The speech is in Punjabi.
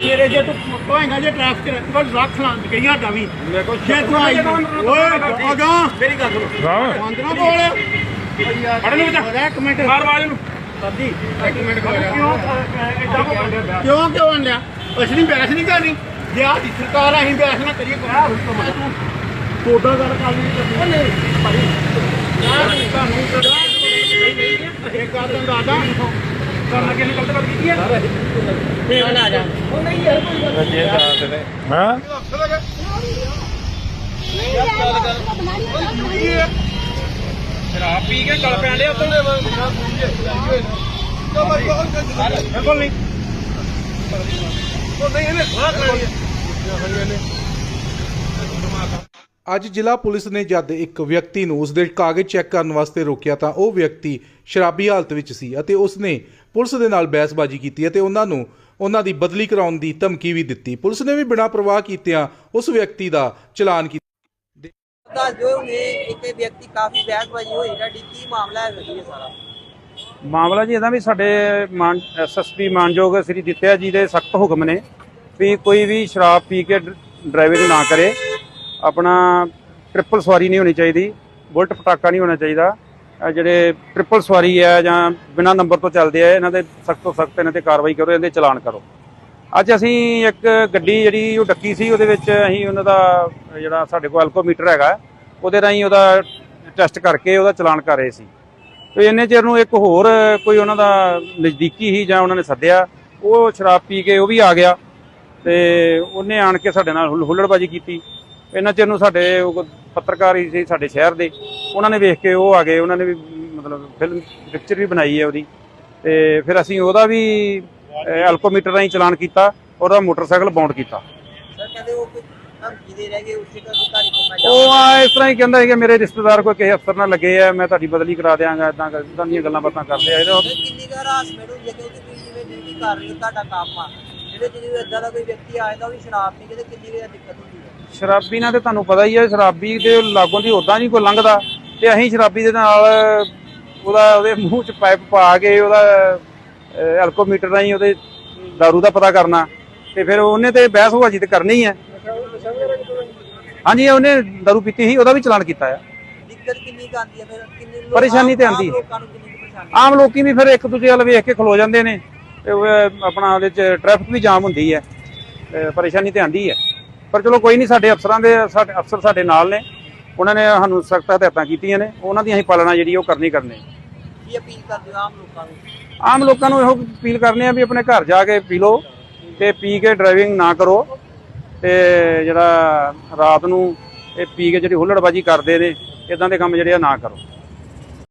ਤੇਰੇ ਜੇ ਤੂੰ ਕੋਏਗਾ ਜੇ ਟ੍ਰੈਫਿਕ ਕੋਲ ਰੱਖ ਲਾਂ ਗਈਆਂ ਦਾ ਵੀ। ਮੇਰੇ ਕੋਲ ਜੇ ਤੂੰ ਆਈ ਓਏ ਅਗਾ ਮੇਰੀ ਗੱਲ ਸੁਣੋ। ਬੰਦ ਨਾ ਬੋਲ। ਫੜ ਲਓ ਬੱਚਾ ਓਏ ਇੱਕ ਮਿੰਟ। ਮਾਰ ਬਾਜ ਨੂੰ ਸਰਦੀ ਇੱਕ ਮਿੰਟ ਖੜ ਜਾ। ਕਿਉਂ ਕਿਉਂ ਆਂਦਿਆ ਅਸੀਂ ਨਹੀਂ ਬਹਿਸ ਨਹੀਂ ਕਰਨੀ। ਜੇ ਆਹ ਦੀ ਸਰਕਾਰ ਆ, ਅਸੀਂ ਬਹਿਸ ਨਾ ਕਰੀਏ। ਕੋਈ ਹੁਕਮ ਆ ਤੋਡਾ ਗੱਲ ਕਰ ਨਹੀਂ ਨਹੀਂ ਭਾਈ। ਯਾਰ ਤੁਹਾਨੂੰ ਕਦਾ ਇਹ ਗੱਲ ਤਾਂ ਦਾਦਾ ਕਰਨਾ ਕਿਹਨੇ ਗਲਤ ਗੱਲ ਕੀਤੀ ਹੈ ਫੇਰ ਆ ਜਾ। ਉਹ ਨਹੀਂ ਯਾਰ ਕੋਈ ਹਾਂ? ਸ਼ਰਾਬ ਪੀ ਕੇ ਗਲ ਪੈਣ ਡਿਆ ਤੋਂ ਬਿਲਕੁਲ ਨਹੀਂ। ਅੱਜ ਜ਼ਿਲ੍ਹਾ ਪੁਲਿਸ ਨੇ ਜਦ ਇੱਕ ਵਿਅਕਤੀ ਨੂੰ ਉਸਦੇ ਕਾਗਜ਼ ਚੈੱਕ ਕਰਨ ਵਾਸਤੇ ਰੋਕਿਆ ਤਾਂ ਉਹ ਵਿਅਕਤੀ ਸ਼ਰਾਬੀ ਹਾਲਤ ਵਿੱਚ ਸੀ ਅਤੇ ਉਸਨੇ ਪੁਲਿਸ ਦੇ ਨਾਲ ਬਹਿਸਬਾਜ਼ੀ ਕੀਤੀ ਅਤੇ ਉਹਨਾਂ ਨੂੰ ਉਹਨਾਂ ਦੀ ਬਦਲੀ ਕਰਾਉਣ ਦੀ ਧਮਕੀ ਵੀ ਦਿੱਤੀ। ਪੁਲਿਸ ਨੇ ਵੀ ਬਿਨਾਂ ਪ੍ਰਵਾਹ ਕੀਤਿਆਂ ਉਸ ਵਿਅਕਤੀ ਦਾ ਚਲਾਨ ਕੀਤਾ। ਦੱਸ ਦਿਓ ਹੁਣੇ ਇੱਕ ਵਿਅਕਤੀ ਕਾਫੀ ਬਹਿਸਬਾਜ਼ੀ ਹੋਈ ਤੁਹਾਡੀ ਕੀ ਮਾਮਲਾ ਹੈ ਜੀ ਇਹ ਸਾਰਾ? ਮਾਮਲਾ ਜੀ ਇਹਦਾ ਵੀ ਸਾਡੇ ਮਾਨ ਐਸਐਸਪੀ ਮਾਨਯੋਗ ਸ੍ਰੀ ਦਿੱਤਿਆ ਜੀ ਦੇ ਸਖਤ ਹੁਕਮ ਨੇ ਵੀ ਕੋਈ ਵੀ ਸ਼ਰਾਬ ਪੀ ਕੇ ਡਰਾਈਵਿੰਗ ਨਾ ਕਰੇ। ਆਪਣਾ ਟ੍ਰਿਪਲ ਸਵਾਰੀ ਨਹੀਂ ਹੋਣੀ ਚਾਹੀਦੀ ਬੁਲਟ ਪਟਾਕਾ ਨਹੀਂ ਹੋਣਾ ਚਾਹੀਦਾ। ਇਹ ਜਿਹੜੇ ਟ੍ਰਿਪਲ ਸਵਾਰੀ ਹੈ ਜਾਂ ਬਿਨਾਂ ਨੰਬਰ ਤੋਂ ਚੱਲਦੇ ਆ, ਇਹਨਾਂ ਦੇ ਸਖਤ ਤੋਂ ਸਖਤ ਇਹਨਾਂ ਤੇ ਕਾਰਵਾਈ ਕਰੋ ਇਹਦੇ ਚਲਾਨ ਕਰੋ। ਅੱਜ ਅਸੀਂ ਇੱਕ ਗੱਡੀ ਜਿਹੜੀ ਉਹ ਡੱਕੀ ਸੀ, ਉਹਦੇ ਵਿੱਚ ਅਸੀਂ ਉਹਨਾਂ ਦਾ ਜਿਹੜਾ ਸਾਡੇ ਕੋਲ ਐਲਕੋਮੀਟਰ ਹੈਗਾ, ਉਹਦੇ ਰਾਹੀਂ ਉਹਦਾ ਟੈਸਟ ਕਰਕੇ ਉਹਦਾ ਚਲਾਨ ਕਰ ਰਹੇ ਸੀ। ਤੇ ਇੰਨੇ ਚਿਰ ਨੂੰ ਇੱਕ ਹੋਰ ਕੋਈ ਉਹਨਾਂ ਦਾ ਨਜ਼ਦੀਕੀ ਹੀ ਜਾਂ ਉਹਨਾਂ ਨੇ ਸੱਦਿਆ, ਉਹ ਸ਼ਰਾਬ ਪੀ ਕੇ ਉਹ ਵੀ ਆ ਗਿਆ। ਤੇ ਉਹਨੇ ਆਣ ਕੇ ਸਾਡੇ ਨਾਲ ਹੁੱਲ- ਹੁੱਲੜਬਾਜੀ ਕੀਤੀ। ਇਹਨਾਂ ਚਿਰ ਨੂੰ ਸਾਡੇ ਪੱਤਰਕਾਰ ਹੀ ਸੀ ਸਾਡੇ ਸ਼ਹਿਰ ਦੇ। ਉਹਨਾਂ ਨੇ ਵੇਖ ਕੇ ਉਹ ਆ ਗਏ ਉਹਨਾਂ ਨੇ ਵੀ ਮਤਲਬ ਫਿਲਮ ਪਿਕਚਰ ਵੀ ਬਣਾਈ ਹੈ ਉਹਦੀ। ਤੇ ਫਿਰ ਅਸੀਂ ਉਹਦਾ ਵੀ ਐਲਕੋਮੀਟਰ ਰਾਹੀਂ ਚਲਾਨ ਕੀਤਾ ਉਹਦਾ ਮੋਟਰਸਾਈਕਲ ਬਾਉਂਡ ਕੀਤਾ। ਸਰ ਕਹਿੰਦੇ ਉਹ ਕੋਈ ਧਮਕੀ ਦੇ ਰਹਿ ਗਏ ਉਸੇ ਦਾ ਅਧਿਕਾਰੀ ਕੋਲ ਮੈਂ ਉਹ ਜਾਵਾਂ ਆ ਇਸ ਤਰ੍ਹਾਂ ਹੀ ਕਹਿੰਦਾ ਹੈ ਕਿ ਮੇਰੇ ਰਿਸ਼ਤੇਦਾਰ ਕੋਈ ਕਿਸੇ ਅਫਸਰ ਨਾਲ ਲੱਗੇ ਆ ਮੈਂ ਤੁਹਾਡੀ ਬਦਲੀ ਕਰਾ ਦਿਆਂਗਾ ਇਦਾਂ ਇਦਾਂ ਦੀਆਂ ਗੱਲਾਂ ਬਾਤਾਂ ਕਰਦੇ ਆ। ਇਹਦਾ ਸਰ ਕਿੰਨੀ ਕੁ ਹਰਾਸਮੈਂਟ ਹੁੰਦੀ ਹੈ ਕਿਉਂਕਿ ਤੁਸੀਂ ਜਿਵੇਂ ਡਿਊਟੀ ਕਰ ਰਹੇ ਹੋ ਤੁਹਾਡਾ ਕੰਮ ਆ। ਜਿਹੜੇ ਜਿਹੜੇ ਇਦਾਂ ਦਾ ਕੋਈ ਵਿਅਕਤੀ ਆਏਗਾ ਉਹ ਵੀ ਸ਼ਰਾਬ ਪੀ ਕੇ ਤੇ ਕਿੰਨੀ ਕੁ ਦਿੱਕਤ ਹੁੰਦੀ ਹੈ? ਸ਼ਰਾਬੀ ਨਾਲ ਤੇ ਤੁਹਾਨੂੰ ਪਤਾ ਹੀ ਹੈ ਸ਼ਰਾਬੀ ਦੇ ਲਾਗੋਂ ਦੀ ਉਦਾਂ ਨਹੀਂ ਕੋਈ ਲੰਘਦਾ। ਤੇ ਅਸੀਂ ਸ਼ਰਾਬੀ ਦੇ ਨਾਲ ਉਹਦਾ ਉਹਦੇ ਮੂੰਹ 'ਚ ਪਾਈਪ ਪਾ ਕੇ ਉਹਦਾ ਐਲਕੋਮੀਟਰ ਰਾਹੀਂ ਉਹਦੇ दारू ਦਾ ਪਤਾ ਕਰਨਾ ਤੇ ਫਿਰ ਉਹਨੇ ਤੇ ਬਹਿਸ ਹੋਵਾਜੀ ਤੇ ਕਰਨੀ ਹੀ ਹੈ ਹਾਂਜੀ ਉਹਨੇ दारू ਪੀਤੀ ਸੀ ਉਹਦਾ ਵੀ ਚਲਾਨ ਕੀਤਾ ਆ ਦਿੱਕਤ ਕਿੰਨੀ ਕੁ ਆਉਂਦੀ ਹੈ ਫਿਰ ਕਿੰਨੇ ਲੋਕ ਪਰੇਸ਼ਾਨੀ ਤੇ ਆਮ ਆਉਂਦੀ ਹੈ। ਲੋਕਾਂ ਨੂੰ ਕਿੰਨੀ ਕੁ ਪਰੇਸ਼ਾਨੀ ਆਮ ਲੋਕੀ ਵੀ ਫਿਰ ਇੱਕ ਦੂਜੇ ਵੱਲ ਵੇਖ ਕੇ ਖਲੋ ਜਾਂਦੇ ਨੇ ਤੇ ਉਹ ਆਪਣਾ ਉਹਦੇ 'ਚ ਟ੍ਰੈਫਿਕ ਵੀ ਜਾਮ ਹੁੰਦੀ ਹੈ ਤੇ ਪਰੇਸ਼ਾਨੀ ਤੇ ਆਂਦੀ ਹੈ ਪਰ ਚਲੋ ਕੋਈ ਨਹੀਂ ਸਾਡੇ ਅਫਸਰਾਂ ਦੇ ਸਾਡੇ ਅਫਸਰ ਸਾਡੇ ਨਾਲ ਨੇ ਉਹਨਾਂ ਨੇ ਸਾਨੂੰ ਸਖਤ ਹਦਾਇਤਾਂ ਕੀਤੀਆਂ ਨੇ ਉਹਨਾਂ ਦੀ ਅਸੀਂ ਪਾਲਣਾ ਜਿਹੜੀ ਉਹ ਕਰਨੀ ਕਰਨੀ। ਕੀ ਅਪੀਲ ਕਰਦੇ ਹੋ ਆਮ ਲੋਕਾਂ ਨੂੰ? ਆਮ ਲੋਕਾਂ ਨੂੰ ਇਹੋ ਅਪੀਲ ਕਰਨੇ ਆ ਵੀ ਆਪਣੇ ਘਰ ਜਾ ਕੇ ਪੀ ਲਓ ਤੇ ਪੀ ਕੇ ਡਰਾਈਵਿੰਗ ਨਾ ਕਰੋ ਤੇ ਜਿਹੜਾ ਰਾਤ ਨੂੰ ਇਹ ਪੀ ਕੇ ਜਿਹੜੀ ਹੁੱਲੜਬਾਜੀ ਕਰਦੇ ਨੇ ਇਦਾਂ ਦੇ ਕੰਮ ਜਿਹੜੇ ਆ ਨਾ ਕਰੋ।